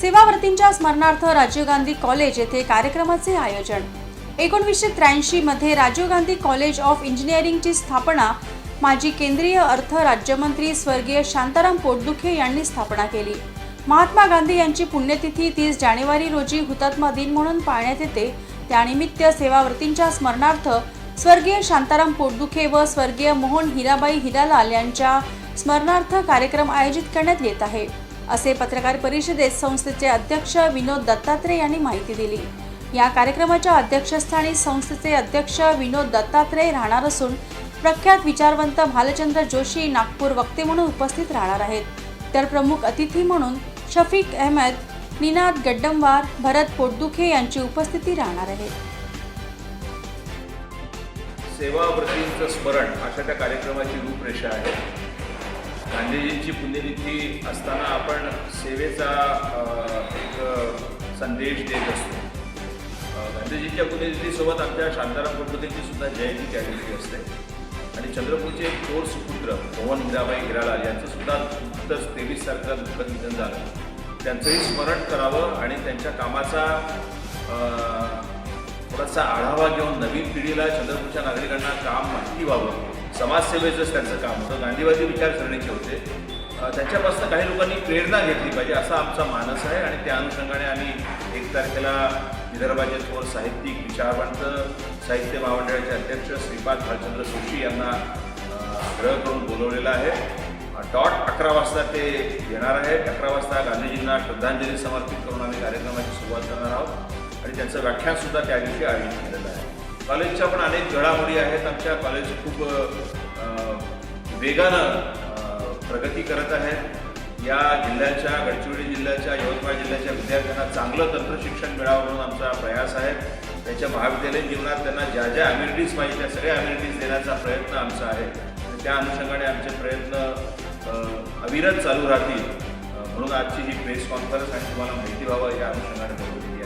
सेवाव्रतींच्या स्मरणार्थ राजीव गांधी कॉलेज येथे कार्यक्रमाचे आयोजन. एकोणवीसशे त्र्याऐंशी मध्ये राजीव गांधी कॉलेज ऑफ इंजिनिअरिंगची स्थापना माजी केंद्रीय अर्थ राज्यमंत्री स्वर्गीय शांताराम पोटदुखे यांनी स्थापना केली. महात्मा गांधी यांची पुण्यतिथी तीस जानेवारी रोजी हुतात्मा दिन म्हणून पाळण्यात येते. त्यानिमित्त सेवाव्रतींच्या स्मरणार्थ स्वर्गीय शांताराम पोटदुखे व स्वर्गीय मोहन हिराबाई हिरालाल यांच्या स्मरणार्थ कार्यक्रम आयोजित करण्यात येत आहे. असे पत्रकार परिषदेत संस्थेचे अध्यक्ष विनोद दत्तात्रय यांनी माहिती दिली. या कार्यक्रमाच्या अध्यक्षस्थानी संस्थेचे अध्यक्ष विनोद दत्तात्रय राहणार असून प्रख्यात विचारवंत भालचंद्र जोशी नागपूर वक्ते म्हणून उपस्थित राहणार आहेत. तर प्रमुख अतिथी म्हणून शफीक अहमद निनाद गड्डमवार भरत पोटदुखे यांची उपस्थिती राहणार आहे. सेवाव्रतींचं स्मरण अशा त्या कार्यक्रमाची रूपरेषा आहे. गांधीजींची पुण्यतिथी असताना आपण सेवेचा एक संदेश देत असतो. गांधीजींच्या पुण्यतिथीसोबत आमच्या शांताराम प्रभूतींची सुद्धा जयंती त्या दिवशी असते. आणि चंद्रपूरचे एक थोर सुपुत्र मोहन हिराबाई हिरालाल यांचं सुद्धा नुकतंच तेवीस तारखेला दुःखद निधन झालं. त्यांचंही स्मरण करावं आणि त्यांच्या कामाचा थोडासा आढावा घेऊन नवीन पिढीला चंद्रपूरच्या नागरिकांना काम माहिती व्हावं. समाजसेवेचंच त्यांचं काम होतं. गांधीवादी विचारसरणीचे होते. अ, त्यांच्यापासून काही लोकांनी प्रेरणा घेतली पाहिजे असा आमचा मानस आहे आणि त्या अनुषंगाने आम्ही एक तारखेला विदर्भाचे थोर साहित्यिक विचारवंत साहित्य महामंडळाचे अध्यक्ष श्रीपाद भालचंद्र जोशी यांना आग्रह करून बोलवलेला आहे. डॉट अकरा वाजता ते येणार आहे. अकरा वाजता गांधीजींना श्रद्धांजली समर्पित करून आम्ही कार्यक्रमाची सुरुवात करणार आहोत. आणि त्यांचं व्याख्यानसुद्धा त्या दिवशी आयोजित केलेलं आहे. कॉलेजच्या पण अनेक घडामोडी आहेत. आमच्या कॉलेज खूप वेगानं प्रगती करत आहेत. या जिल्ह्याच्या गडचिरोली जिल्ह्याच्या यवतमाळ जिल्ह्याच्या विद्यार्थ्यांना चांगलं तंत्रशिक्षण मिळावं म्हणून आमचा प्रयास आहे. त्यांच्या महाविद्यालयीन जीवनात त्यांना ज्या ज्या अम्युनिटीज पाहिजे त्या सगळ्या अम्युनिटीज देण्याचा प्रयत्न आमचा आहे. त्या अनुषंगाने आमचे प्रयत्न अविरत चालू राहतील. म्हणून आजची ही प्रेस कॉन्फरन्स आणि तुम्हाला माहिती व्हावं या अनुषंगाने बोलवली